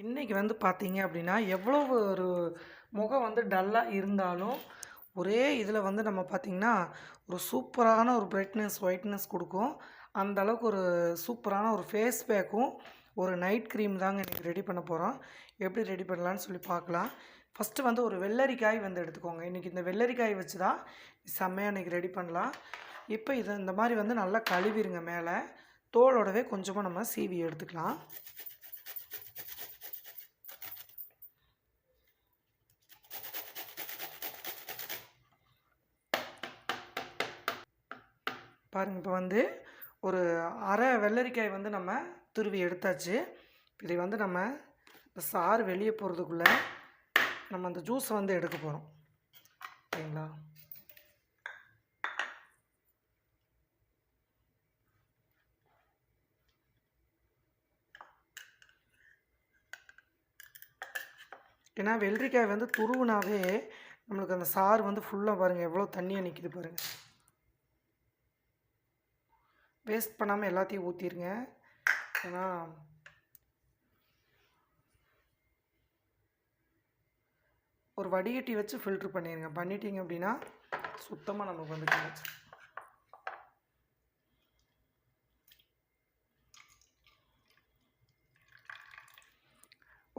இன்றைக்கி வந்து பார்த்தீங்க அப்படின்னா, எவ்வளோ ஒரு முகம் வந்து டல்லாக இருந்தாலும், ஒரே இதில் வந்து நம்ம பார்த்தீங்கன்னா, ஒரு சூப்பரான ஒரு பிரைட்னஸ், ஒயிட்னஸ் கொடுக்கும் அந்த அளவுக்கு ஒரு சூப்பரான ஒரு ஃபேஸ் பேக்கும், ஒரு நைட் க்ரீம் தாங்க இன்னைக்கு ரெடி பண்ண போகிறோம் எப்படி ரெடி பண்ணலான்னு சொல்லி பார்க்கலாம். ஃபஸ்ட்டு வந்து ஒரு வெள்ளரிக்காய் வந்து எடுத்துக்கோங்க. இன்னைக்கு இந்த வெள்ளரிக்காய் வச்சு தான் செம்மையாக இன்னைக்கு ரெடி பண்ணலாம். இப்போ இதை இந்த மாதிரி வந்து நல்லா கழுவிடுங்க மேலே தோலோடவே கொஞ்சமாக நம்ம சீவி எடுத்துக்கலாம். பாருங்கள் இப்போ வந்து ஒரு அரை வெள்ளரிக்காய் வந்து நம்ம துருவி எடுத்தாச்சு. இதை வந்து நம்ம இந்த சாறு வெளியே போகிறதுக்குள்ளே நம்ம அந்த ஜூஸை வந்து எடுக்க போகிறோம் ஓகேங்களா? ஏன்னா வெள்ளரிக்காய் வந்து துருவுனாவே, நம்மளுக்கு அந்த சாறு வந்து ஃபுல்லாக பாருங்கள் எவ்வளோ தண்ணியாக நிற்கிது பாருங்கள் வேஸ்ட் பண்ணாமல் எல்லாத்தையும் ஊற்றிருங்க ஏன்னா ஒரு வடிகட்டி வச்சு ஃபில்ட்ரு பண்ணிருங்க. பண்ணிட்டீங்க அப்படின்னா, சுத்தமாக நமக்கு வந்து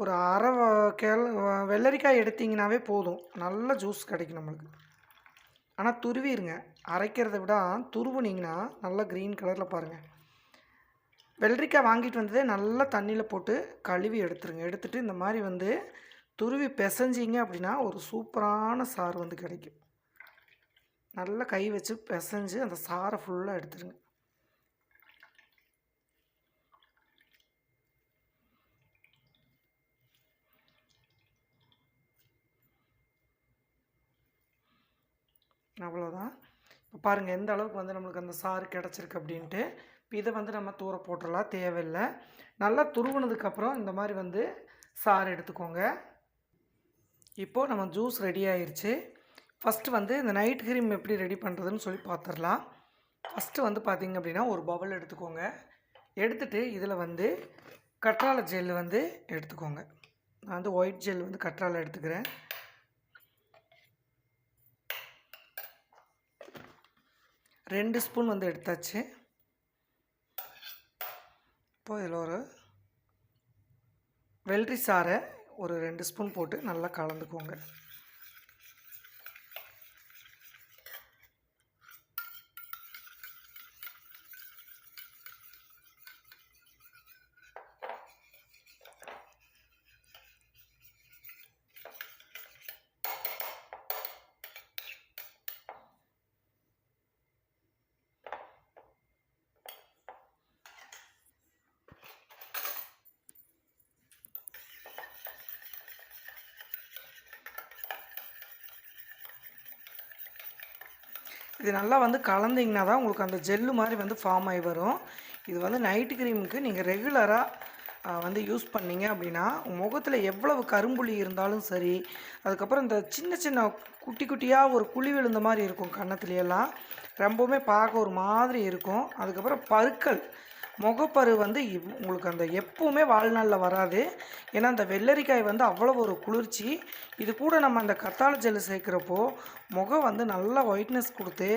ஒரு அரை கேள் வெள்ளரிக்காய் எடுத்திங்கனாவே போதும். நல்ல ஜூஸ் கிடைக்கும் நம்மளுக்கு. ஆனால் துருவிடுங்க அரைக்கிறத விட துருவுனீங்கன்னா, நல்லா க்ரீன் கலரில் பாருங்கள் வெள்ளரிக்காய் வாங்கிட்டு வந்ததே நல்லா தண்ணியில் போட்டு கழுவி எடுத்துருங்க. எடுத்துகிட்டு இந்த மாதிரி வந்து துருவி பெசஞ்சீங்க அப்படின்னா, ஒரு சூப்பரான சாறு வந்து கிடைக்கும். நல்லா கை வச்சு பெசஞ்சு அந்த சாரை ஃபுல்லாக எடுத்துருங்க. அவ்வளோதான். இப்போ பாருங்கள் எந்த அளவுக்கு வந்து நம்மளுக்கு அந்த சாறு கிடச்சிருக்கு அப்படின்ட்டு. இப்போ இதை வந்து நம்ம தூர போட்டுடலாம் தேவையில்ல. நல்லா துருவுனதுக்கப்புறம் இந்த மாதிரி வந்து சாறு எடுத்துக்கோங்க. இப்போது நம்ம ஜூஸ் ரெடி ஆயிடுச்சு ஃபஸ்ட்டு வந்து இந்த நைட் கிரீம் எப்படி ரெடி பண்ணுறதுன்னு சொல்லி பார்த்துடலாம் ஃபஸ்ட்டு வந்து பார்த்திங்க அப்படின்னா, ஒரு பவுல் எடுத்துக்கோங்க. எடுத்துகிட்டு இதில் வந்து கற்றாழை ஜெல் வந்து எடுத்துக்கோங்க. நான் வந்து ஒயிட் ஜெல் வந்து கற்றாழை எடுத்துக்கிறேன். ரெண்டு ஸ்பூன் வந்து எடுத்தாச்சு. இப்போ இதில் ஒரு வெள்ளரி சாறை ஒரு ரெண்டு ஸ்பூன் போட்டு நல்லா கலந்துக்கோங்க. இது நல்லா வந்து கலந்தீங்கன்னா தான் உங்களுக்கு அந்த ஜெல்லு மாதிரி வந்து ஃபார்ம் ஆகி வரும். இது வந்து நைட்டு கிரீமுக்கு நீங்கள் ரெகுலராக வந்து யூஸ் பண்ணீங்க அப்படின்னா, முகத்தில் எவ்வளவு கரும்புள்ளி இருந்தாலும் சரி, அதுக்கப்புறம் இந்த சின்ன சின்ன குட்டி குட்டியாக ஒரு குழி விழுந்த மாதிரி இருக்கும் கன்னத்துலையெல்லாம் ரொம்பவுமே பார்க்க ஒரு மாதிரி இருக்கும். அதுக்கப்புறம் பருக்கள், முகப்பரு வந்து இவ் உங்களுக்கு அந்த எப்பவுமே வாழ்நாளில் வராது. ஏன்னா அந்த வெள்ளரிக்காய் வந்து அவ்வளோ ஒரு குளிர்ச்சி. இது கூட நம்ம அந்த கத்தாழ ஜெல் சேர்க்குறப்போ முகம் வந்து நல்லா ஒயிட்னஸ் கொடுத்து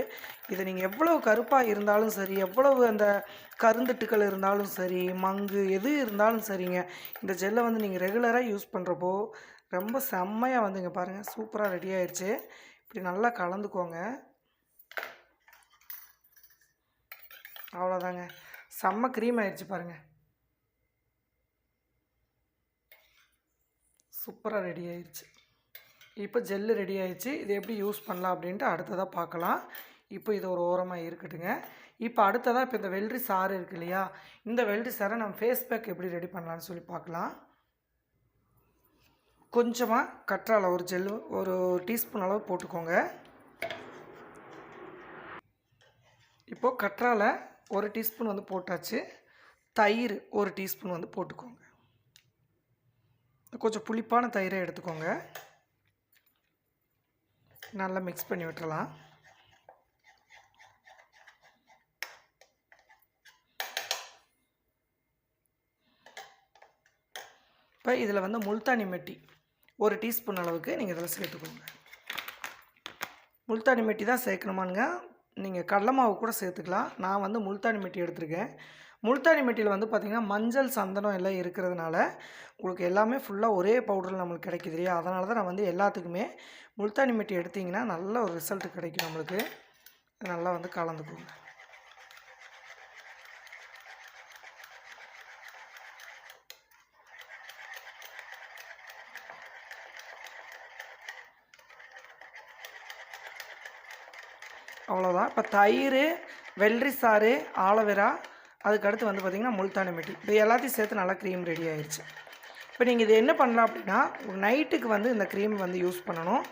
இதை நீங்கள் எவ்வளவு கருப்பாக இருந்தாலும் சரி, எவ்வளவு அந்த கருந்துட்டுக்கள் இருந்தாலும் சரி, மங்கு எது இருந்தாலும் சரிங்க. இந்த ஜெல்லை வந்து நீங்கள் ரெகுலராக யூஸ் பண்ணுறப்போ ரொம்ப செம்மையாக வந்துங்க பாருங்கள் சூப்பராக ரெடி ஆயிடுச்சு இப்படி நல்லா கலந்துக்கோங்க. அவ்வளோதாங்க. செம்ம க்ரீம் ஆயிடுச்சு பாருங்க. சூப்பராக ரெடி ஆயிடுச்சு இப்போ ஜெல்லு ரெடி ஆயிடுச்சு இது எப்படி யூஸ் பண்ணலாம் அப்படின்ட்டு அடுத்ததாக பார்க்கலாம். இப்போ இது ஒரு ஓரமாக இருக்கட்டுங்க. இப்போ அடுத்ததாக இப்போ இந்த வெள்ளரி சாறு இருக்கு இல்லையா? இந்த வெள்ளரி சாரை நம்ம ஃபேஸ் பேக் எப்படி ரெடி பண்ணலான்னு சொல்லி பார்க்கலாம். கொஞ்சமாக கற்றாழ ஒரு ஜெல்லு ஒரு டீஸ்பூன் அளவு போட்டுக்கோங்க. இப்போது கற்றாழ ஒரு டீஸ்பூன் வந்து போட்டாச்சு. தயிர் ஒரு டீஸ்பூன் வந்து போட்டுக்கோங்க. கொஞ்சம் புளிப்பான தயிரை எடுத்துக்கோங்க. நல்லா மிக்ஸ் பண்ணி விட்டுறலாம். இப்போ இதில் வந்து முல்தானி மெட்டி ஒரு டீஸ்பூன் அளவுக்கு நீங்கள் இதில் சேர்த்துக்கோங்க முல்தானி மெட்டி தான் சேர்க்கணுமானுங்க நீங்கள் கடலை மாவு கூட சேர்த்துக்கலாம். நான் வந்து முல்தானி மெட்டி எடுத்திருக்கேன். முல்தானி மெட்டியில் வந்து பார்த்திங்கன்னா மஞ்சள் சந்தனம் எல்லாம் இருக்கிறதுனால உங்களுக்கு எல்லாமே ஃபுல்லாக ஒரே பவுடரில் நம்மளுக்கு கிடைக்குது இல்லையா? அதனால தான் நான் வந்து எல்லாத்துக்குமே முல்தானி மெட்டி எடுத்திங்கன்னா நல்ல ஒரு ரிசல்ட் கிடைக்கும் நம்மளுக்கு. நல்லா வந்து கலந்துக்கோங்க. அவ்வளோதான் இப்போ தயிர் வெள்ளரி சாறு ஆலோவேரா அதுக்கடுத்து வந்து பார்த்திங்கன்னா முல்தானி மெட்டி. இப்போ எல்லாத்தையும் சேர்த்து நல்லா க்ரீம் ரெடி ஆயிடுச்சு இப்போ நீங்கள் இது என்ன பண்ணலாம் அப்படின்னா நைட்டுக்கு வந்து இந்த க்ரீம் வந்து யூஸ் பண்ணணும்.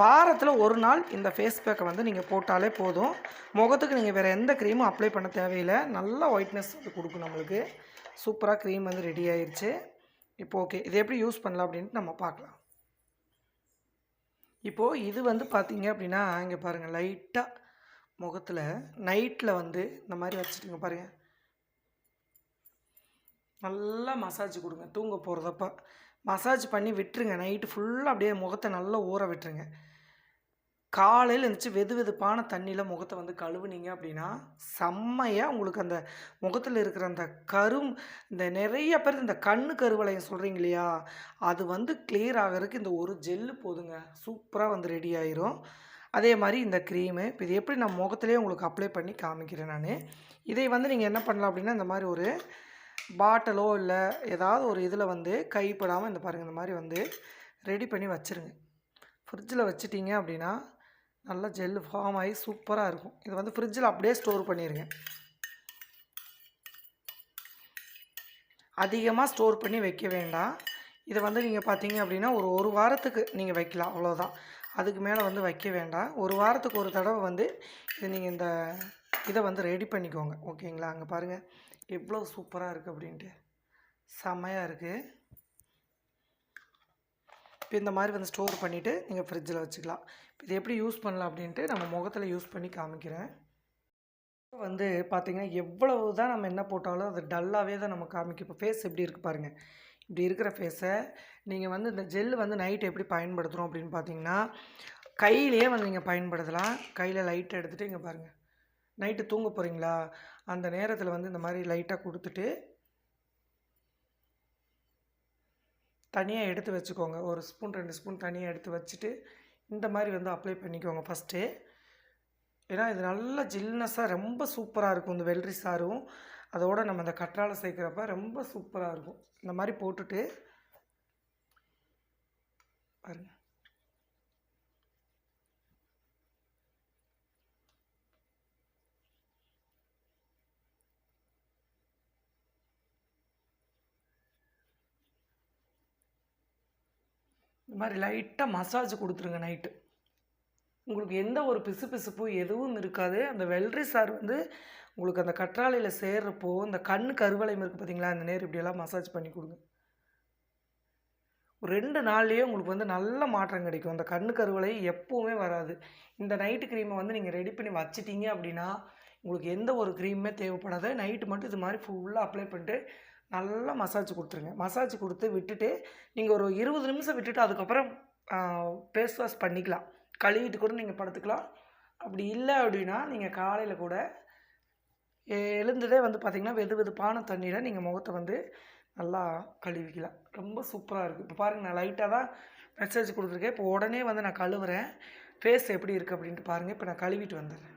வாரத்தில் ஒரு நாள் இந்த ஃபேஸ் பேக்கை வந்து நீங்கள் போட்டாலே போதும். முகத்துக்கு நீங்கள் வேறு எந்த க்ரீமும் அப்ளை பண்ண தேவையில்லை. நல்லா ஒயிட்னஸ் வந்து கொடுக்கும் நம்மளுக்கு. சூப்பராக க்ரீம் வந்து ரெடி ஆயிடுச்சு இப்போ ஓகே இது எப்படி யூஸ் பண்ணலாம் அப்படின்ட்டு நம்ம பார்க்கலாம். இப்போது இது வந்து பார்த்தீங்க அப்படின்னா இங்கே பாருங்கள் லைட்டாக முகத்தில் நைட்டில் வந்து இந்த மாதிரி வச்சுட்டுங்க பாருங்கள் நல்லா மசாஜ் கொடுங்க தூங்க போகிறதப்ப மசாஜ் பண்ணி விட்டுருங்க நைட்டு ஃபுல்லாக அப்படியே முகத்தை நல்லா ஊற விட்டுருங்க. காலையில் இருந்துச்சு வெது வெதுப்பான தண்ணியில் முகத்தை வந்து கழுவுனீங்க அப்படின்னா செம்மையாக உங்களுக்கு அந்த முகத்தில் இருக்கிற அந்த கரும் இந்த நிறைய பேர் இந்த கண்ணு கருவளையம் சொல்கிறீங்க இல்லையா? அது வந்து கிளியர் ஆகிறதுக்கு இந்த ஒரு ஜெல்லு போதுங்க. சூப்பராக வந்து ரெடி ஆயிரும். அதே மாதிரி இந்த க்ரீமு இப்போ இது எப்படி நான் முகத்துலேயே உங்களுக்கு அப்ளை பண்ணி காமிக்கிறேன் நான். இதை வந்து நீங்கள் என்ன பண்ணலாம் அப்படின்னா இந்த மாதிரி ஒரு பாட்டிலோ இல்லை ஏதாவது ஒரு இதில் வந்து கைப்படாமல் இந்த பாருங்கள் இந்த மாதிரி வந்து ரெடி பண்ணி வச்சுருங்க. ஃப்ரிட்ஜில் வச்சுட்டிங்க அப்படின்னா நல்லா ஜெல்லு ஃபார்ம் ஆகி சூப்பராக இருக்கும். இது வந்து ஃப்ரிட்ஜில் அப்படியே ஸ்டோர் பண்ணிடுங்க அதிகமாக ஸ்டோர் பண்ணி வைக்க வேண்டாம். இதை வந்து நீங்கள் பார்த்தீங்க அப்படின்னா ஒரு ஒரு வாரத்துக்கு நீங்கள் வைக்கலாம் அவ்வளோதான் அதுக்கு மேலே வந்து வைக்க வேண்டாம். ஒரு வாரத்துக்கு ஒரு தடவை வந்து இது நீங்கள் இந்த இதை வந்து ரெடி பண்ணிக்கோங்க. ஓகேங்களா அங்கே பாருங்கள் எவ்வளோ சூப்பராக இருக்குது அப்படின்ட்டு. செம்மையாக இருக்குது இப்போ இந்த மாதிரி வந்து ஸ்டோர் பண்ணிவிட்டு நீங்கள் ஃப்ரிட்ஜில் வச்சுக்கலாம். இப்போ இது எப்படி யூஸ் பண்ணலாம் அப்படின்ட்டு நம்ம முகத்தில் யூஸ் பண்ணி காமிக்கிறேன். வந்து பார்த்திங்கன்னா எவ்வளவு தான் நம்ம என்ன போட்டாலும் அது டல்லாகவே தான் நம்ம காமிக்கும். இப்போ ஃபேஸ் எப்படி இருக்குது பாருங்கள் இப்படி இருக்கிற ஃபேஸை நீங்கள் வந்து இந்த ஜெல் வந்து நைட் எப்படி பயன்படுத்துகிறோம் அப்படின்னு பார்த்தீங்கன்னா கையிலே வந்து நீங்கள் பயன்படுத்தலாம். கையில் லைட் எடுத்துகிட்டு இங்கே பாருங்கள் நைட்டு தூங்க போகிறீங்களா அந்த நேரத்தில் வந்து இந்த மாதிரி லைட்டாக கொடுத்துட்டு தனியாக எடுத்து வச்சுக்கோங்க. ஒரு ஸ்பூன் ரெண்டு ஸ்பூன் தனியாக எடுத்து வச்சுட்டு இந்த மாதிரி வந்து அப்ளை பண்ணிக்கோங்க ஃபஸ்ட்டு ஏன்னா இது நல்லா ஜில்னஸாக ரொம்ப சூப்பராக இருக்கும். இந்த வெள்ளரி சாரும் அதோடு நம்ம அந்த கற்றாழை சேர்க்குறப்ப ரொம்ப சூப்பராக இருக்கும். இந்த மாதிரி போட்டுட்டு பாருங்கள் இந்த மாதிரி லைட்டாக மசாஜ் கொடுத்துருங்க நைட்டு உங்களுக்கு எந்த ஒரு பிசுபிசுப்பும் எதுவும் இருக்காது. அந்த வெள்ளரி சார் வந்து உங்களுக்கு அந்த கற்றாழையில் சேர்றப்போ இந்த கண் கருவளையம் இருக்குது பார்த்தீங்களா அந்த நேர் இப்படியெல்லாம் மசாஜ் பண்ணி கொடுங்க. ஒரு ரெண்டு நாள்லேயே உங்களுக்கு வந்து நல்ல மாற்றம் கிடைக்கும். அந்த கண்ணு கருவளை எப்போவுமே வராது. இந்த நைட்டு க்ரீமை வந்து நீங்கள் ரெடி பண்ணி வச்சிட்டீங்க அப்படின்னா உங்களுக்கு எந்த ஒரு க்ரீமுமே தேவைப்படாது. நைட்டு மட்டும் இது மாதிரி ஃபுல்லாக அப்ளை பண்ணிட்டு நல்லா மசாஜ் கொடுத்துருங்க. மசாஜ் கொடுத்து விட்டுட்டு நீங்கள் ஒரு இருபது நிமிஷம் விட்டுட்டு அதுக்கப்புறம் ஃபேஸ் வாஷ் பண்ணிக்கலாம். கழுவிட்டு கூட நீங்கள் படுத்துக்கலாம். அப்படி இல்லை அப்படின்னா நீங்கள் காலையில் கூட எழுந்ததே வந்து பார்த்திங்கன்னா வெது வெதுப்பான தண்ணியில் நீங்கள் முகத்தை வந்து நல்லா கழுவிக்கலாம். ரொம்ப சூப்பராக இருக்குது இப்போ பாருங்கள் நான் லைட்டாக தான் மெசேஜ் கொடுத்துருக்கேன். இப்போ உடனே வந்து நான் கழுவுறேன். ஃபேஸ் எப்படி இருக்குது அப்படின்ட்டு பாருங்கள் இப்போ நான் கழுவிட்டு வந்துடுறேன்.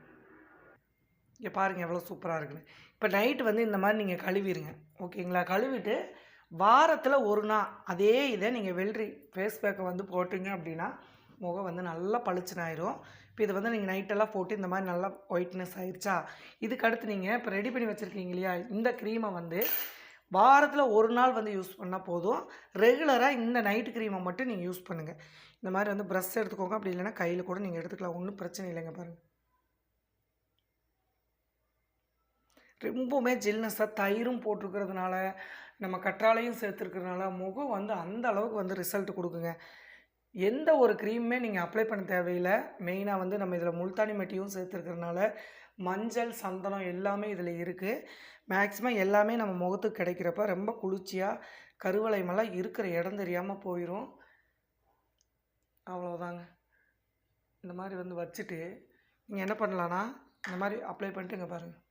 இங்கே பாருங்கள் எவ்வளோ சூப்பராக இருக்குன்னு. இப்போ நைட்டு வந்து இந்த மாதிரி நீங்கள் கழுவிடுங்க ஓகேங்களா கழுவிட்டு வாரத்தில் ஒரு நாள் அதே இதை நீங்கள் வெள்ளரி ஃபேஸ் பேக்கை வந்து போட்டிங்க அப்படின்னா முகம் வந்து நல்லா பளிச்சுனாயிரும். இப்போ இதை வந்து நீங்கள் நைட்டெல்லாம் போட்டு இந்த மாதிரி நல்லா ஒயிட்னஸ் ஆயிடுச்சா இதுக்கு அடுத்து நீங்கள் இப்போ ரெடி பண்ணி வச்சுருக்கீங்க இல்லையா? இந்த க்ரீமை வந்து வாரத்தில் ஒரு நாள் வந்து யூஸ் பண்ணால் போதும். ரெகுலராக இந்த நைட் க்ரீமை மட்டும் நீங்கள் யூஸ் பண்ணுங்கள் இந்த மாதிரி வந்து ப்ரஷ் எடுத்துக்கோங்க. அப்படி இல்லைன்னா கையில் கூட நீங்கள் எடுத்துக்கலாம். ஒன்றும் பிரச்சனை இல்லைங்க பாருங்கள் ரொம்பவுமே ஜில்னஸாக தயிரும் போட்டிருக்கிறதுனால நம்ம கற்றாழையும் சேர்த்துருக்கிறதுனால முகம் வந்து அந்த அளவுக்கு வந்து ரிசல்ட் கொடுக்குங்க. எந்த ஒரு க்ரீமுமே நீங்கள் அப்ளை பண்ண தேவையில்லை. மெயினாக வந்து நம்ம இதில் முல்தானி மெட்டியும் சேர்த்துருக்கிறதுனால மஞ்சள் சந்தனம் எல்லாமே இதில் இருக்குது மேக்ஸிமம் எல்லாமே நம்ம முகத்துக்கு கிடைக்கிறப்ப ரொம்ப குளிர்ச்சியாக கருவளையமெல்லாம் இருக்கிற இடம் தெரியாமல் போயிடும் அவ்வளோதாங்க இந்த மாதிரி வந்து வச்சுட்டு நீங்கள் என்ன பண்ணலான்னா இந்த மாதிரி அப்ளை பண்ணிட்டு இங்கே பாருங்கள்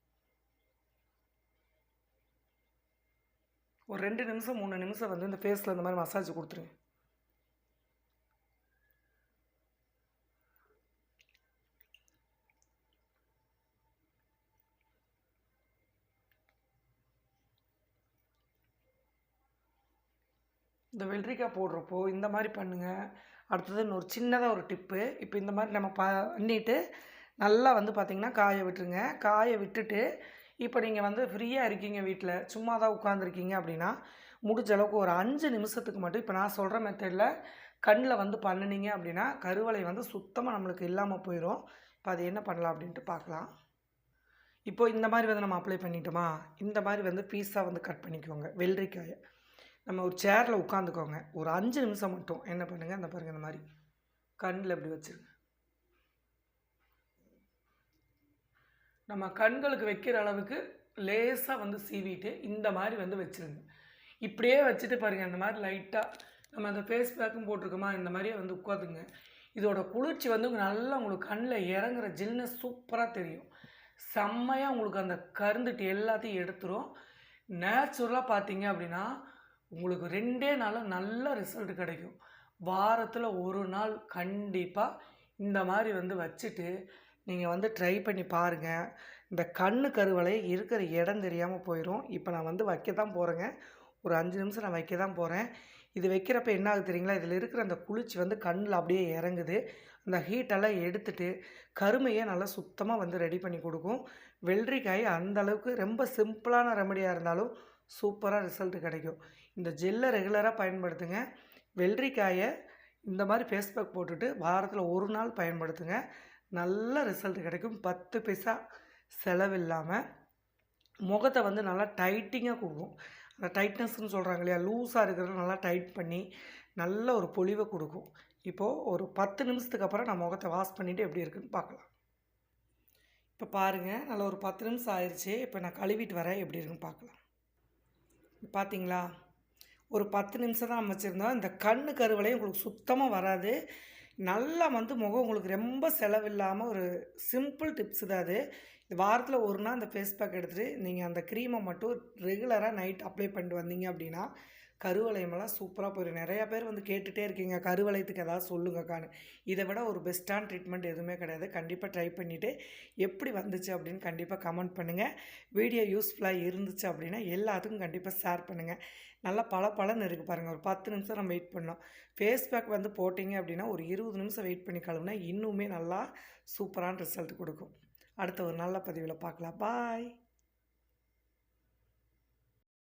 ஒரு ரெண்டு நிமிஷம் மூணு நிமிஷம் வந்து இந்த ஃபேஸில் இந்த மாதிரி மசாஜ் கொடுத்துருங்க. இந்த வெள்ளரிக்காய் போடுறப்போ இந்த மாதிரி பண்ணுங்கள் அடுத்தது இன்னொரு சின்னதாக ஒரு டிப்பு இப்போ இந்த மாதிரி நம்ம பண்ணிட்டு நல்லா வந்து பார்த்திங்கன்னா காய விட்டுருங்க. காய விட்டுட்டு இப்போ நீங்கள் வந்து ஃப்ரீயாக இருக்கீங்க வீட்டில் சும்மா தான் உட்காந்துருக்கீங்க அப்படின்னா முடிஞ்ச அளவுக்கு ஒரு அஞ்சு நிமிஷத்துக்கு மட்டும் இப்போ நான் சொல்கிற மெத்தடில் கண்ணில் வந்து பண்ணினீங்க அப்படின்னா கருவளை வந்து சுத்தமாக நம்மளுக்கு இல்லாமல் போயிடும் இப்போ அது என்ன பண்ணலாம் அப்படின்ட்டு பார்க்கலாம். இப்போ இந்த மாதிரி வந்து நம்ம அப்ளை பண்ணிட்டோமா? இந்த மாதிரி வந்து பீஸாக வந்து கட் பண்ணிக்கோங்க வெள்ளரிக்காயை. நம்ம ஒரு சேரில் உட்காந்துக்கோங்க. ஒரு அஞ்சு நிமிஷம் மட்டும். என்ன பண்ணுங்கள் இந்த பாருங்கள் இந்த மாதிரி. கண்ணில் இப்படி வச்சுருங்க. நம்ம கண்களுக்கு வைக்கிற அளவுக்கு லேசாக வந்து சீவிட்டு இந்த மாதிரி வந்து வச்சுருங்க. இப்படியே வச்சுட்டு பாருங்கள் இந்த மாதிரி லைட்டாக நம்ம அந்த ஃபேஸ் பேக்கும் போட்டிருக்கோமா இந்த மாதிரியே வந்து உட்காந்துங்க இதோட குளிர்ச்சி வந்து நல்லா உங்களுக்கு கண்ணில் இறங்குற ஜில்னஸ் சூப்பராக தெரியும். செம்மையாக உங்களுக்கு அந்த கருந்துட்டு எல்லாத்தையும் எடுத்துரும். நேச்சுரலாக பார்த்தீங்க அப்படின்னா உங்களுக்கு ரெண்டே நாளில் நல்ல ரிசல்ட் கிடைக்கும். வாரத்தில் ஒரு நாள் கண்டிப்பாக இந்த மாதிரி வந்து வச்சுட்டு நீங்கள் வந்து ட்ரை பண்ணி பாருங்கள் இந்த கண்ணு கருவலை இருக்கிற இடம் தெரியாமல் போயிடும் இப்போ நான் வந்து வைக்க தான் போகிறேங்க ஒரு அஞ்சு நிமிஷம் நான் வைக்க தான் போகிறேன் இது வைக்கிறப்ப என்ன ஆகுது தெரியுங்களா? இதில் இருக்கிற அந்த குளிர்ச்சி வந்து கண்ணில் அப்படியே இறங்குது. அந்த ஹீட்டெல்லாம் எடுத்துட்டு கருமையை நல்லா சுத்தமாக வந்து ரெடி பண்ணி கொடுக்கும். வெள்ளரிக்காய் அந்தளவுக்கு ரொம்ப சிம்பிளான ரெமடியாக இருந்தாலும் சூப்பராக ரிசல்ட் கிடைக்கும். இந்த ஜெல்லை ரெகுலராக பயன்படுத்துங்க. வெள்ளரிக்காயை இந்த மாதிரி ஃபேஸ் பேக் போட்டுட்டு வாரத்தில் ஒரு நாள் பயன்படுத்துங்க. நல்ல ரிசல்ட் கிடைக்கும். பத்து பைசா செலவில்லாமல் முகத்தை வந்து நல்லா டைட்டிங்காக கொடுக்கும். அந்த டைட்னஸ்ன்னு சொல்கிறாங்க இல்லையா? லூஸாக இருக்கிறத நல்லா டைட் பண்ணி நல்ல ஒரு பொலிவை கொடுக்கும். இப்போது ஒரு பத்து நிமிஷத்துக்கு அப்புறம் நான் முகத்தை வாஷ் பண்ணிவிட்டு எப்படி இருக்குன்னு பார்க்கலாம். இப்போ பாருங்கள் நல்லா ஒரு பத்து நிமிஷம் ஆயிடுச்சு இப்போ நான் கழுவிட்டு வரேன். எப்படி இருக்குன்னு பார்க்கலாம். பார்த்தீங்களா ஒரு பத்து நிமிஷம் தான் அமைச்சிருந்தோம். இந்த கண்ணு கருவலையும் உங்களுக்கு சுத்தமாக வராது. நல்லா வந்து முகம் உங்களுக்கு ரொம்ப செலவில்லாமல் ஒரு சிம்பிள் டிப்ஸ் தான் அது. இது வாரத்தில் ஒரு நாள் அந்த ஃபேஸ் பேக் எடுத்துகிட்டு நீங்கள் அந்த க்ரீமை மட்டும் ரெகுலராக நைட் அப்ளை பண்ணிட்டு வந்தீங்க அப்படின்னா கருவளையமெல்லாம் சூப்பராக போயிடும் நிறையா பேர் வந்து கேட்டுகிட்டே இருக்கீங்க கருவளையத்துக்கு ஏதாவது சொல்லுங்கக்கான்னு. இதை விட ஒரு பெஸ்ட்டான ட்ரீட்மெண்ட் எதுவுமே கிடையாது. கண்டிப்பாக ட்ரை பண்ணிவிட்டு எப்படி வந்துச்சு அப்படின்னு கண்டிப்பாக கமெண்ட் பண்ணுங்கள் வீடியோ யூஸ்ஃபுல்லாக இருந்துச்சு அப்படின்னா எல்லாத்துக்கும் கண்டிப்பாக ஷேர் பண்ணுங்கள் நல்லா பல பலன்னு இருக்குது பாருங்கள் ஒரு பத்து நிமிஷம் நம்ம வெயிட் பண்ணோம். ஃபேஸ் பேக் வந்து போட்டிங்க அப்படின்னா ஒரு இருபது நிமிஷம் வெயிட் பண்ணி கழுவுனா இன்னுமே நல்லா சூப்பரான ரிசல்ட் கொடுக்கும். அடுத்த ஒரு நல்ல பதிவில் பார்க்கலாம். பாய்